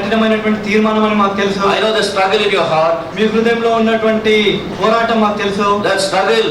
కఠినమైనటువంటి తీర్మానం అని మాకు తెలుసు I know the struggle in your heart. మీ హృదయంలో ఉన్నటువంటి పోరాటం మాకు తెలుసు That struggle,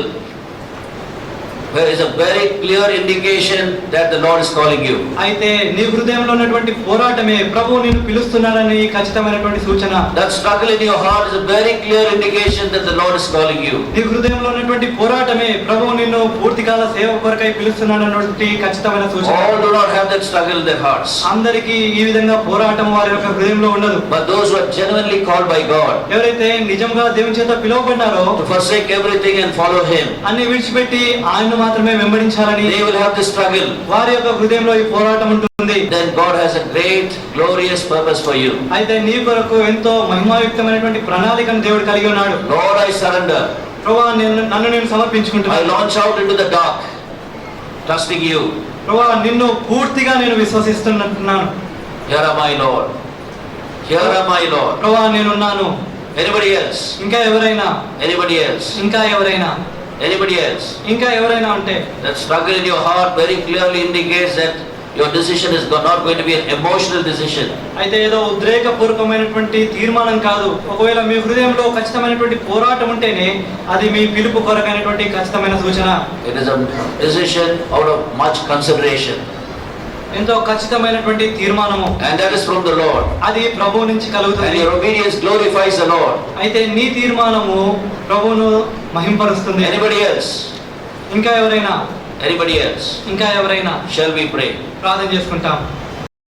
there is a very clear indication that the Lord is calling you. అయితే నీ హృదయంలో ఉన్నటువంటి పోరాటమే ప్రభువు నిన్ను పిలుస్తున్నాడని ఖచ్చితమైనటువంటి సూచన That struggle in your heart is a very clear indication that the Lord is calling you. నీ హృదయంలో ఉన్నటువంటి పోరాటమే ప్రభువు నిన్ను పూర్తికాల సేవ కొరకై పిలుస్తున్నాడన్నటువంటి ఖచ్చితమైన సూచన All do not have that struggle in their hearts. అందరికీ ఈ విధంగా పోరాటం వారి యొక్క హృదయంలో ఉండదు But those who are genuinely called by God ఎవరైతే నిజంగా దేవుని చేత పిలువబడినారో to forsake everything and follow Him, అన్ని విడిచిపెట్టి ఆయన మాత్రమే వెంబడించాలని they will have this struggle. వారి యొక్క హృదయంలో ఈ పోరాటం ఉంటుంది Then God has a great, glorious purpose for you. అయితే నీ కొరకు ఎంతో మహిమాయుక్తమైనటువంటి ప్రణాళికను దేవుడు కలిగి ఉన్నాడు Lord, I surrender. ప్రభువా నిన్ను నన్ను నేను సమర్పించుకుంటున్నాను I launch out into the dark trusting you ప్రభువా నిన్ను పూర్తిగా నేను విశ్వసిస్తున్నాను here are my lord here are my lord ప్రభువా నేను ఉన్నాను ఎనీబడీ ఎల్స్ ఇంకా ఎవరైనా? ఎనీబడీ ఎల్స్ ఇంకా ఎవరైనా? ఎనీబడీ ఎల్స్ ఇంకా ఎవరైనా అంటే the struggle in your heart very clearly indicates that your decision is not going to be an emotional decision. అయితే ఏదో ఉద్రేకపూర్వకమైనటువంటి తీర్మానం కాదు ఒకవేళ మీ హృదయంలో ఖచ్చితమైనటువంటి పోరాటం ఉంటేనే అది మీ పిలుపు కొరకైనటువంటి ఖచ్చితమైన సూచన It is a decision out of much consideration. ఎంతో ఖచ్చితమైనటువంటి తీర్మానము And that is from the Lord. అది ప్రభువు నుంచి And కలుగుతుంది your obedience glorifies the Lord. అయితే నీ తీర్మానము ప్రభువును మహింపరుస్తుంది Anybody else? ఇంకా ఎవరైనా Anybody else? ఇంకా ఎవరైనా Shall we pray? ప్రార్థన చేసుకుంటాం